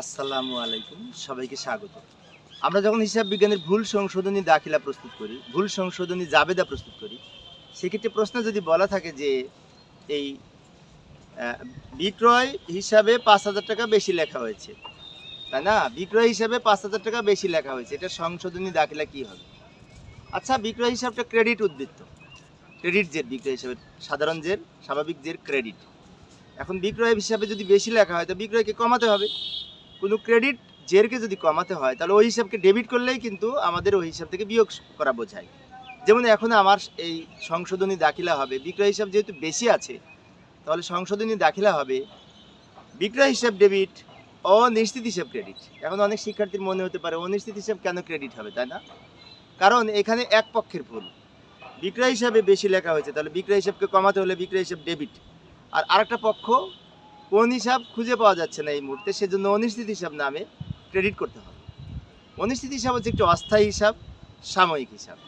আসসালামু আলাইকুম, সবাইকে স্বাগত। আমরা যখন হিসাব বিজ্ঞানের ভুল সংশোধনী দাখিলা প্রস্তুত করি, ভুল সংশোধনী জাবেদা প্রস্তুত করি, সেক্ষেত্রে প্রশ্ন যদি বলা থাকে যে এই বিক্রয় হিসাবে পাঁচ হাজার টাকা বেশি লেখা হয়েছে, তাই না? বিক্রয় হিসাবে পাঁচ হাজার টাকা বেশি লেখা হয়েছে, এটা সংশোধনী দাখিলা কি হবে? আচ্ছা বিক্রয় হিসাবটা ক্রেডিট উদ্বৃত্ত। ক্রেডিট জের, বিক্রয় হিসাবে, সাধারণ জের, স্বাভাবিক জের, ক্রেডিট। এখন বিক্রয় হিসাবে যদি বেশি লেখা হয়, তো বিক্রয়কে কমাতে হবে। কোনো ক্রেডিট জেরকে যদি কমাতে হয়, তাহলে ওই হিসাবকে ডেবিট করলেই কিন্তু আমাদের ওই হিসাব থেকে বিয়োগ করা বোঝায়। যেমন এখন আমার এই সংশোধনী দাখিলা হবে, বিক্রয় হিসাব যেহেতু বেশি আছে, তাহলে সংশোধনী দাখিলা হবে, বিক্রয় হিসাব ডেবিট অনিশ্চিত হিসাব ক্রেডিট এখন অনেক শিক্ষার্থীর মনে হতে পারে, অনিশ্চিত হিসাব কেন ক্রেডিট হবে, তাই না? কারণ এখানে এক পক্ষের ভুল। বিক্রয় হিসাবে বেশি লেখা হয়েছে, তাহলে বিক্রয় হিসাবকে কমাতে হলে বিক্রয় হিসাব ডেবিট আর আরেকটা পক্ষ কোন হিসাব খুঁজে পাওয়া যাচ্ছে না এই মুহূর্তে, সেজন্য অনিশ্চিত হিসাব নামে ক্রেডিট করতে হবে। অনিশ্চিত হিসাব হচ্ছে একটি অস্থায়ী হিসাব, সাময়িক হিসাব।